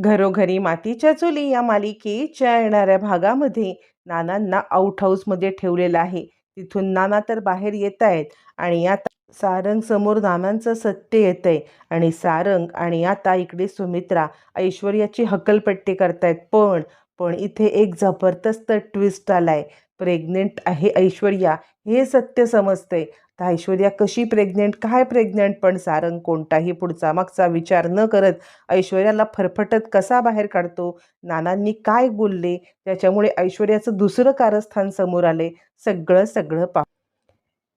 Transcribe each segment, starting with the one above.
घरोघरी मातीच्या चुली या मालिकेच्या येणाऱ्या भागामध्ये नानांना आउट हाऊसमध्ये ठेवलेलं आहे. तिथून नाना तर बाहेर येत आहेत आणि आता सारंग समोर नानांचं सत्य येत आहे आणि सारंग आणि आता इकडे सुमित्रा ऐश्वर्याची हकलपट्टी करतायत. पण पण इथे एक जबरदस्त ट्विस्ट आलाय. प्रेग्नेंट आहे ऐश्वर्या हे सत्य समजते. तर ऐश्वर्या कशी प्रेग्नेंट काय प्रेग्नेंट पण सारंग कोणताही पुढचा मागचा विचार न करत ऐश्वर्याला फरफटत कसा बाहेर काढतो? नानांनी काय बोलले? त्याच्यामुळे ऐश्वर्याचं दुसरं कारस्थान समोर आले. सगळं सगळं पा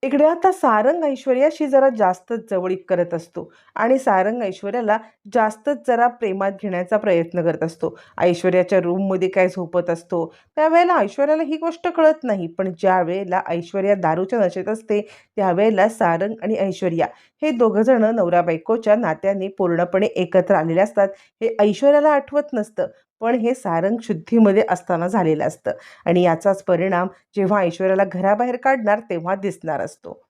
इकडे आता सारंग ऐश्वर्याशी जरा जास्तच जवळीक करत असतो आणि सारंग ऐश्वर्याला जास्तच जरा प्रेमात घेण्याचा प्रयत्न करत असतो. ऐश्वर्याच्या रूममध्ये काय झोपत असतो? त्यावेळेला ऐश्वर्याला ही गोष्ट कळत नाही. पण ज्या वेळेला ऐश्वर्या दारूच्या नशेत असते त्यावेळेला सारंग आणि ऐश्वर्या हे दोघंजणं नवरा बायकोच्या नात्याने पूर्णपणे एकत्र आलेले असतात. हे ऐश्वर्याला आठवत नसतं. पण हे सारंग शुद्धीमध्ये असताना झालेलं असतं. आणि याचाच परिणाम जेव्हा ऐश्वर्याला घराबाहेर काढणार तेव्हा दिसणार असतो.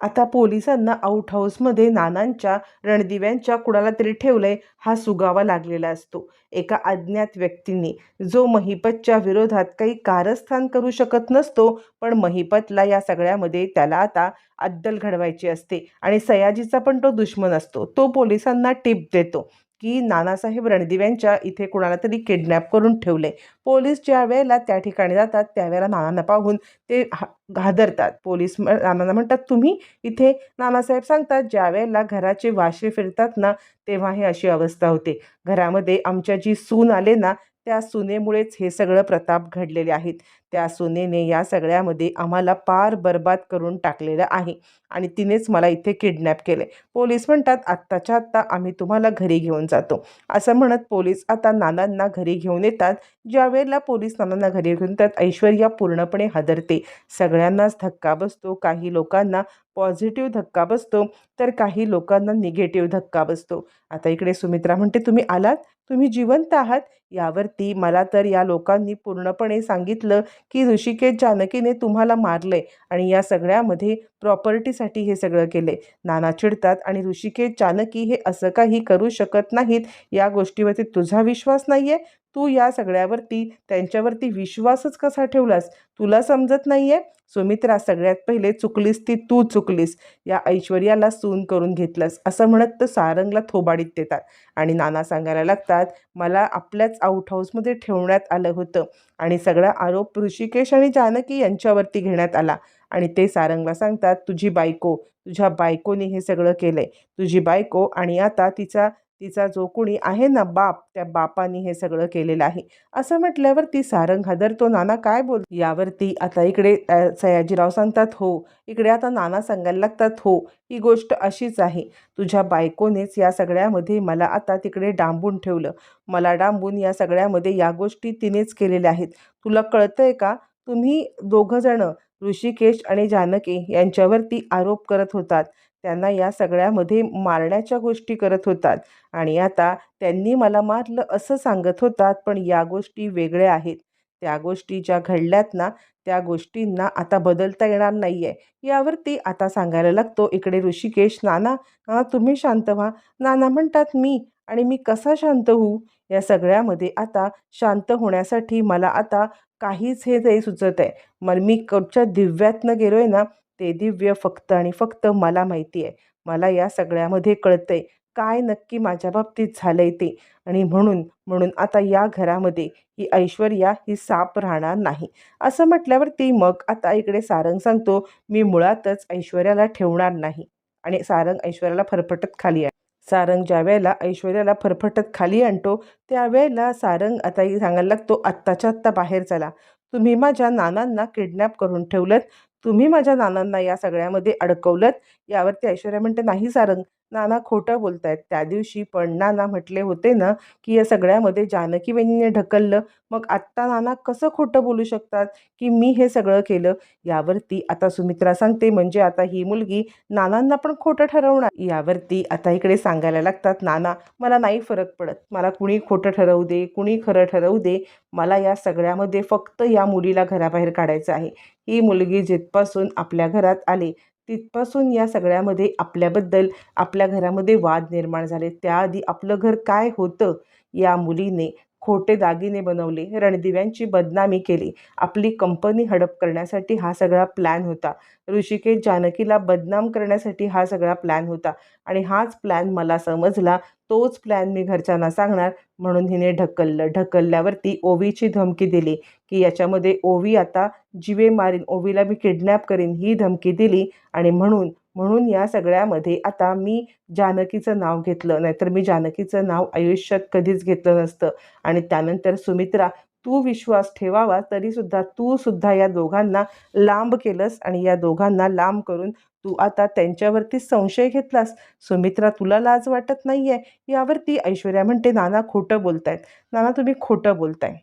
आता पोलिसांना आउट हाऊसमध्ये नानांच्या रणदिव्यांच्या कुणाला तरी ठेवलंय हा सुगावा लागलेला असतो. एका अज्ञात व्यक्तीने जो महिपतच्या विरोधात काही कारस्थान करू शकत नसतो पण महिपतला या सगळ्यामध्ये त्याला आता अद्दल घडवायची असते. आणि सयाजीचा पण तो दुश्मन असतो. तो पोलिसांना टिप देतो. की नानासाहेब रणदिव्यांच्या इथे कुणाला तरी किडनॅप करून ठेवले. पोलीस ज्या वेळेला त्या ठिकाणी जातात त्यावेळेला नानांना पाहून ते घादरतात. पोलीस म- नानांना म्हणतात तुम्ही इथे नानासाहेब सांगतात ज्या वेळेला घराचे वाशे फिरतात ना तेव्हा ही अशी अवस्था होते. घरामध्ये आमच्या जी सून आले ना त्या सुनेमुळेच हे सगळं प्रताप घडलेले आहेत. त्या सुनेने या सगळ्यामध्ये आम्हाला पार बर्बाद करून टाकलेलं आहे आणि तिनेच मला इथे किडनॅप केले. पोलीस म्हणतात आत्ताच्या आत्ता आम्ही तुम्हाला घरी घेऊन जातो. असं म्हणत पोलीस आता नानांना घरी घेऊन येतात. ज्यावेळेला पोलीस नानांना घरी घेऊन येतात ऐश्वर्या पूर्णपणे हादरते. सगळ्यांनाच धक्का बसतो काही लोकांना पॉझिटिव्ह धक्का बसतो तर काही लोकांना निगेटिव्ह धक्का बसतो. आता इकडे सुमित्रा म्हणते तुम्ही आलात? तुम्ही जिवंत आहात यावरती मला तर या लोकांनी पूर्णपणे सांगितलं की ऋषिकेश जानकीने तुम्हाला मारले आणि या सगळ्यामध्ये प्रॉपर्टीसाठी हे सगळं केलंय. नाना चिडतात आणि ऋषिकेश जानकी हे असं काही करू शकत नाहीत या गोष्टीवरती तुझा विश्वास नाही आहे तू या सगळ्यावरती त्यांच्यावरती विश्वासच कसा ठेवलास? तुला समजत नाही आहे सुमित्रा सगळ्यात पहिले चुकलीस ती तू चुकलीस. या ऐश्वर्याला सून करून घेतलंस. असं म्हणत तर सारंगला थोबाडीत देतात आणि नाना सांगायला लागतात मला आपल्याच आउट हाऊसमध्ये ठेवण्यात आलं होतं आणि सगळा आरोप ऋषिकेश आणि जानकी यांच्यावरती घेण्यात आला. आणि ते सारंगला सांगतात तुझी बायको तुझ्या बायकोने हे सगळं केलं आहे तुझी बायको आणि आता तिचा तिचा जो कोणी आहे ना बाप त्या बापानी हे सगळं केलेलं आहे. असं म्हटल्यावर ती सारंग हादरतो. नाना काय बोल यावरती आता इकडे सयाजीराव सांगतात हो इकडे आता नाना सांगायला लागतात हो ही गोष्ट अशीच आहे. तुझ्या बायकोनेच या सगळ्यामध्ये मला आता तिकडे डांबून ठेवलं. मला डांबून या सगळ्यामध्ये या गोष्टी तिनेच केलेल्या आहेत. तुला कळतंय का? तुम्ही दोघंजणं ऋषिकेश आणि जानकी यांच्यावरती आरोप करत होतात. त्यांना या सगळ्यामध्ये मारण्याच्या गोष्टी करत होतात. आणि आता त्यांनी मला मारलं असं सांगत होतात पण या गोष्टी वेगळ्या आहेत. त्या गोष्टी ज्या घडल्यात ना त्या गोष्टींना आता बदलता येणार नाही आहे यावरती आता सांगायला लागतो. इकडे ऋषिकेश नाना हां तुम्ही शांत व्हा. नाना म्हणतात मी आणि मी कसा शांत होऊ? या सगळ्यामध्ये आता शांत होण्यासाठी मला आता काहीच हे नाही सुचत आहे मग मी कुठच्या दिव्यातनं गेलो आहे ना ते दिव्य फक्त आणि फक्त मला माहिती आहे मला या सगळ्यामध्ये कळतंय काय नक्की माझ्या बाबतीत झालंय ते. आणि म्हणून म्हणून आता या घरामध्ये ही ऐश्वर्या ही साप राहणार नाही. असं म्हटल्यावरती मग आता इकडे सारंग सांगतो मी मुळातच ऐश्वर्याला ठेवणार नाही. आणि सारंग ऐश्वर्याला फरफटत खाली आहे सारंग ज्या वेळेला ऐश्वर्याला फरफटत खाली आणतो त्यावेळेला सारंग आताही सांगायला लागतो आत्ताच्या आत्ता बाहेर चला. तुम्ही माझ्या नानांना किडनॅप करून ठेवलं तुम्ही माझ्या नानांना या सगळ्यामध्ये अडकवलं यावरती ऐश्वर्या म्हणते नाही सारंग नाना खोटं बोलतायत. त्या दिवशी पण नाना म्हटले होते ना की या सगळ्यामध्ये जानकीवेणीने ढकललं. मग आत्ता नाना कसं खोटं बोलू शकतात की मी हे सगळं केलं? यावरती आता सुमित्रा सांगते म्हणजे आता ही मुलगी नानांना पण खोटं ठरवणार. यावरती आता इकडे सांगायला लागतात नाना मला नाही फरक पडत. मला कुणी खोटं ठरवू दे कुणी खरं ठरवू दे. मला या सगळ्यामध्ये फक्त या मुलीला घराबाहेर काढायचं आहे. ही मुलगी जिथपासून आपल्या घरात आली तिथपासून या सगळ्यामध्ये आपल्याबद्दल आपल्या घरामध्ये वाद निर्माण झाले. त्याआधी आपलं घर काय होतं या मुलीने खोटे दागिने बनवले रणदिव्यांची बदनामी केली आपली कंपनी हडप करण्यासाठी हा सगळा प्लॅन होता. ऋषिकेश जानकीला बदनाम करण्यासाठी हा सगळा प्लॅन होता आणि हाच प्लॅन मला समजला तोच प्लॅन मी घरच्यांना सांगणार म्हणून हिने ढकललं. ढकलल्यावरती ओवीची धमकी दिली की याच्यामध्ये ओवी आता जिवे मारीन ओवीला मी किडनॅप करीन ही धमकी दिली आणि म्हणून म्हणून या सगळ्यामध्ये आता मी जानकीचं नाव घेतलं नाहीतर मी जानकीचं नाव आयुष्यात कधीच घेतलं नसतं. आणि त्यानंतर सुमित्रा तू विश्वास ठेवावा तरीसुद्धा तू सुद्धा या दोघांना लांब केलंस आणि या दोघांना लांब करून तू आता त्यांच्यावरती संशय घेतलास. सुमित्रा तुला लाज वाटत नाही आहे यावरती ऐश्वर्या म्हणते नाना खोटं बोलतायत. नाना तुम्ही खोटं बोलताय.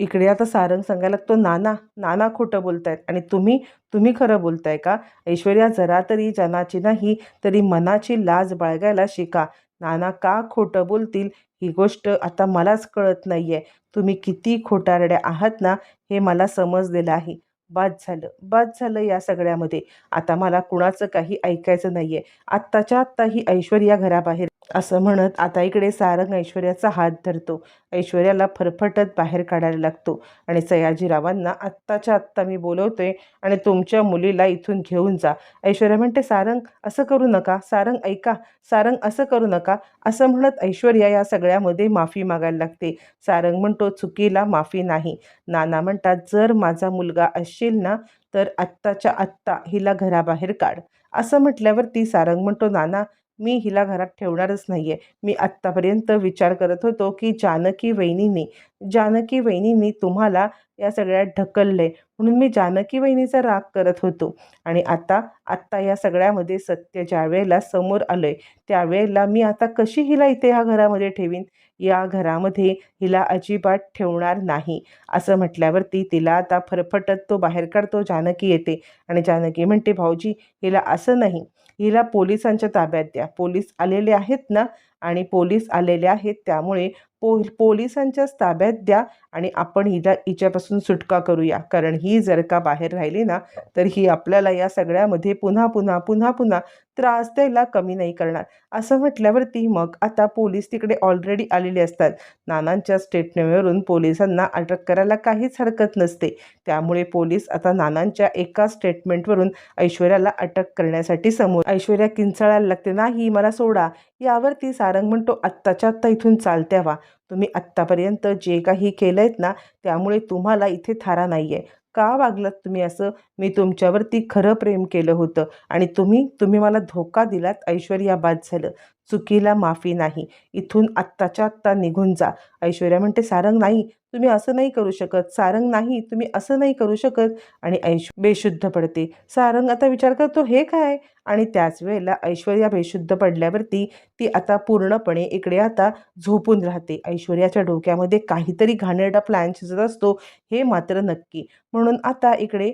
इकडे आता सारंग सांगायला तो नाना नाना खोटं बोलतायत. आणि तुम्ही तुम्ही खरं बोलताय का? ऐश्वर्या जरा तरी जनाची नाही तरी मनाची लाज बाळगायला शिका. नाना का खोटं बोलतील? ही गोष्ट आता मलाच कळत नाही आहे तुम्ही किती खोटारड्या आहात ना हे मला समजलेलं आहे. बाद झालं बाद झालं या सगळ्यामध्ये. आता मला कुणाचं काही ऐकायचं नाही आहे आत्ताच्या आत्ता ही ऐश्वर्या घराबाहेर असं म्हणत आता इकडे सारंग ऐश्वर्याचा हात धरतो. ऐश्वर्याला फरफटत बाहेर काढायला लागतो. आणि सयाजीरावांना आत्ताच्या आत्ता मी बोलवतोय आणि तुमच्या मुलीला इथून घेऊन जा. ऐश्वर्या म्हणते सारंग असं करू नका. सारंग ऐका. सारंग असं करू नका. असं म्हणत ऐश्वर्या या सगळ्यामध्ये माफी मागायला लागते. सारंग म्हणतो चुकीला माफी नाही. नाना म्हणतात जर माझा मुलगा असशील ना तर आत्ताच्या आत्ता हिला घराबाहेर काढ. असं म्हटल्यावर ती सारंग म्हणतो नाना मी हिला घरात ठेवणारच नाही आहे मी आत्तापर्यंत विचार करत होतो की जानकी वहिनीने जानकी वहिनींनी तुम्हाला या सगळ्यात ढकललंय. म्हणून मी जानकी वहिनीचा राग करत होतो. आणि आता आत्ता या सगळ्यामध्ये सत्य ज्या वेळेला समोर आलं आहे त्यावेळेला मी आता कशी हिला इथे ह्या घरामध्ये ठेवीन? या घरामध्ये हिला अजिबात ठेवणार नाही. असं म्हटल्यावरती तिला आता फरफटत तो बाहेर काढतो जानकी येते. आणि जानकी म्हणते भाऊजी हिला असं नाही. हिला पोलिसांच्या ताब्यात द्या. पोलीस आलेले आहेत ना? आणि पोलीस आलेले आहेत त्यामुळे पो पोलिसांच्याच ताब्यात द्या आणि आपण हिला हिच्यापासून सुटका करूया. कारण ही जर का बाहेर राहिली ना तर ही आपल्याला या सगळ्यामध्ये पुन्हा पुन्हा पुन्हा पुन्हा त्रास द्यायला कमी नाही करणार. असं म्हटल्यावरती मग आता पोलीस तिकडे ऑलरेडी आलेले असतात. नानांच्या स्टेटमेंटवरून पोलिसांना अटक करायला काहीच हरकत नसते. त्यामुळे पोलीस आता नानांच्या एका स्टेटमेंटवरून ऐश्वर्याला अटक करण्यासाठी समोर. ऐश्वर्या किंचाळायला लागते नाही मला सोडा. यावरती सारंग म्हणतो आत्ताच्या आत्ता इथून चालत्यावा तुम्ही आत्तापर्यंत जे काही केलं आहेत ना त्यामुळे तुम्हाला इथे थारा नाही आहे का वागलात तुम्ही असं? मी तुमच्यावरती खरं प्रेम केलं होतं आणि तुम्ही तुम्ही मला धोका दिलात ऐश्वर्या बाद झालं. चुकीला माफी नाही. इथून आत्ताच्या आत्ता निघून जा. ऐश्वर्या म्हणते सारंग नाही तुम्ही असं नाही करू शकत. सारंग नाही तुम्ही असं नाही करू शकत. आणि ऐश बेशुद्ध पडते. सारंग आता विचार करतो हे काय? आणि त्याच वेळेला ऐश्वर्या बेशुद्ध पडल्यावरती ती आता पूर्णपणे इकडे आता झोपून राहते. ऐश्वर्याच्या डोक्यामध्ये काहीतरी घाणेरडा प्लॅन शिजत असतो. हे मात्र नक्की. म्हणून आता इकडे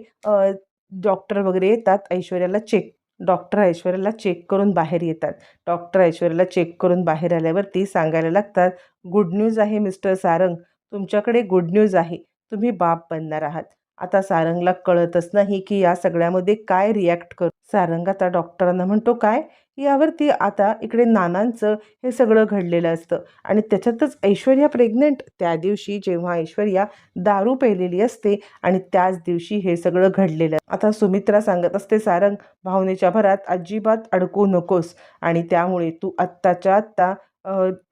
डॉक्टर वगैरे येतात. ऐश्वर्याला चेक डॉक्टर ऐश्वर्याला चेक करून बाहेर येतात. डॉक्टर ऐश्वर्याला चेक करून बाहेर आल्यावरती सांगायला लागतात गुड न्यूज आहे मिस्टर सारंग. तुमच्याकडे गुड न्यूज आहे. तुम्ही बाप बनणार आहात. आता सारंगला कळतच नाही की या सगळ्यामध्ये काय रिॲक्ट करू सारंग आता डॉक्टरांना म्हणतो काय? यावरती आता इकडे नानांचं हे सगळं घडलेलं असतं आणि त्याच्यातच ऐश्वर्या प्रेग्नंट त्या दिवशी जेव्हा ऐश्वर्या दारू पेलेली असते आणि त्याच दिवशी हे सगळं घडलेलं आता सुमित्रा सांगत असते सारंग भावनेच्या भरात अजिबात अडकू नकोस आणि त्यामुळे तू आत्ताच्या आत्ता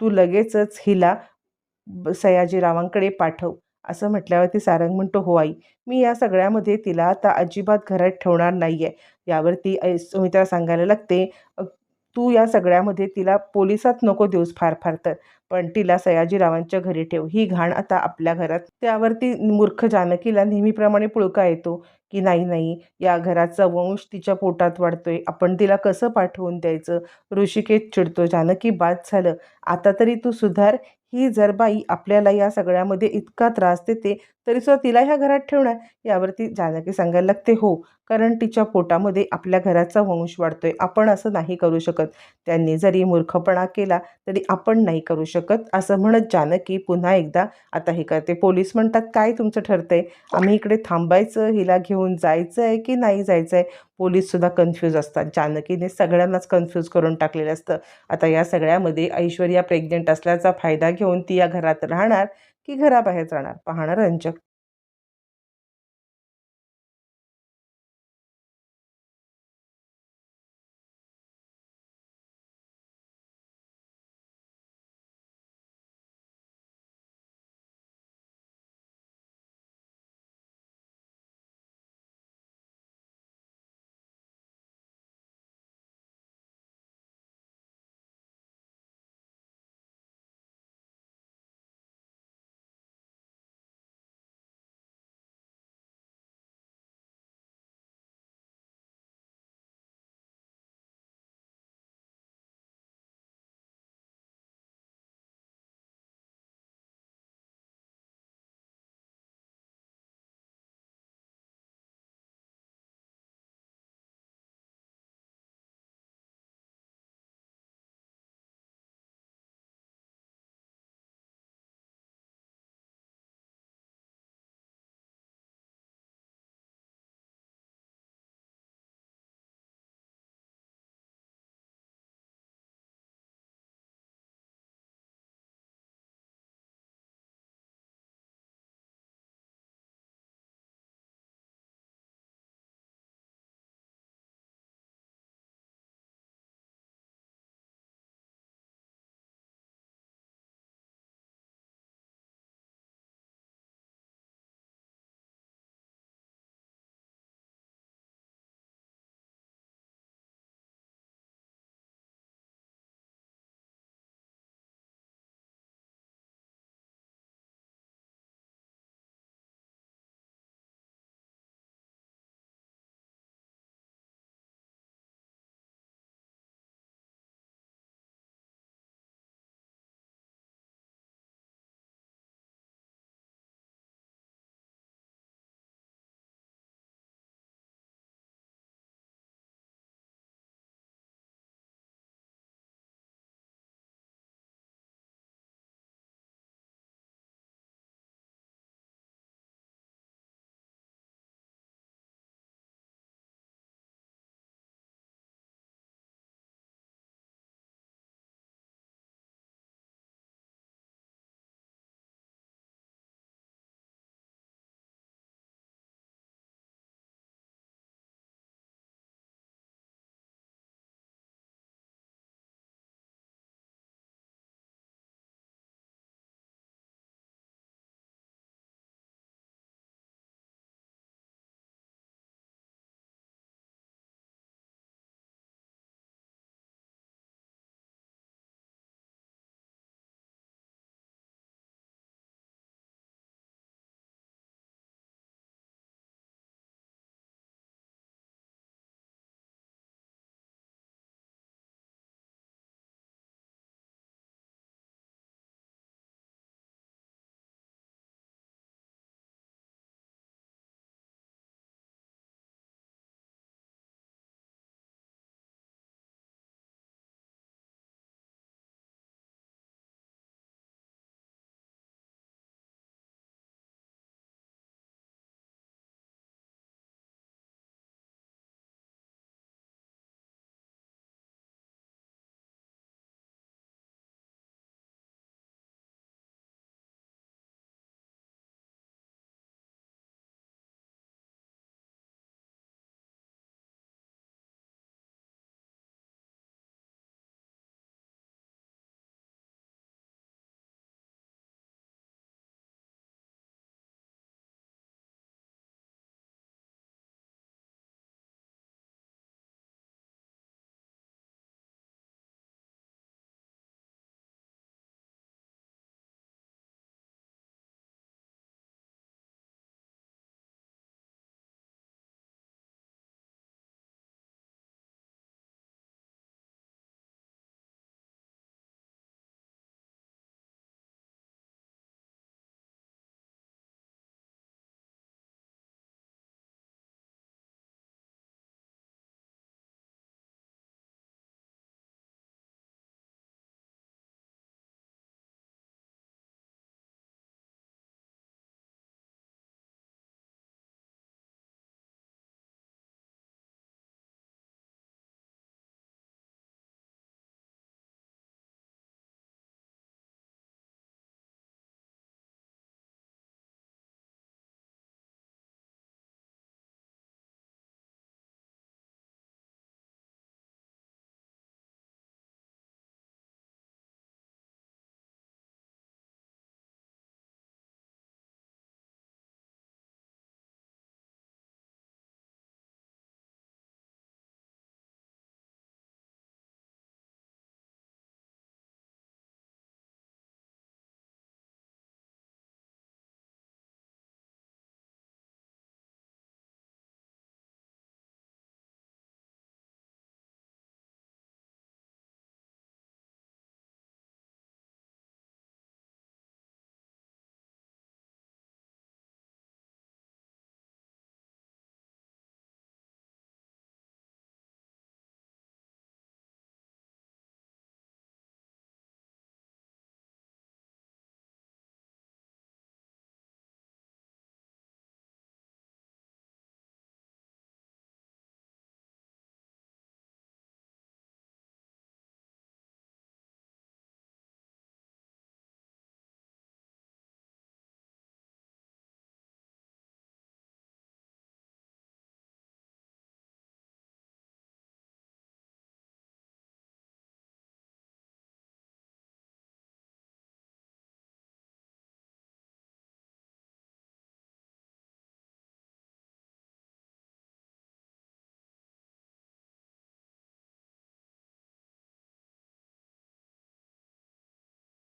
तू लगेचच हिला ब- सयाजीरावांकडे पाठव. असं म्हटल्यावरती सारंग म्हणतो हो आई मी या सगळ्यामध्ये तिला आता अजिबात घरात ठेवणार नाही आहे यावरती ऐ सुमित्रा सांगायला लागते तू या सगळ्यामध्ये तिला पोलिसात नको देऊस फार फार तर. पण तिला सयाजीरावांच्या घरी ठेव. ही घाण आता आपल्या घरात. त्यावरती मूर्ख जानकीला नेहमीप्रमाणे पुळका येतो की नाही नाही या घराचा वंश तिच्या पोटात वाढतोय. आपण तिला कसं पाठवून द्यायचं? ऋषिकेत चिडतो. जानकी बाद झालं. आता तरी तू सुधार. ही जर बाई आपल्याला या सगळ्यामध्ये इतका त्रास देते तरी सुद्धा तिला ह्या घरात ठेवणार? यावरती जानकी सांगायला लागते. हो कारण तिच्या पोटामध्ये आपल्या घराचा वंश वाढतोय. आपण असं नाही करू शकत. त्यांनी जरी मूर्खपणा केला तरी आपण नाही करू शकत असं म्हणत जानकी पुन्हा एकदा आता हे करते. पोलीस म्हणतात काय तुमचं ठरतंय? आम्ही इकडे थांबायचं हिला घेऊन जायचं आहे की नाही जायचं आहे पोलीससुद्धा कन्फ्यूज असतात. जानकीने सगळ्यांनाच कन्फ्यूज करून टाकलेलं असतं. आता या सगळ्यामध्ये ऐश्वर्या प्रेग्नेंट असल्याचा फायदा घेऊन ती या घरात राहणार की घराबाहेर जाणार? पाहणं रंजक.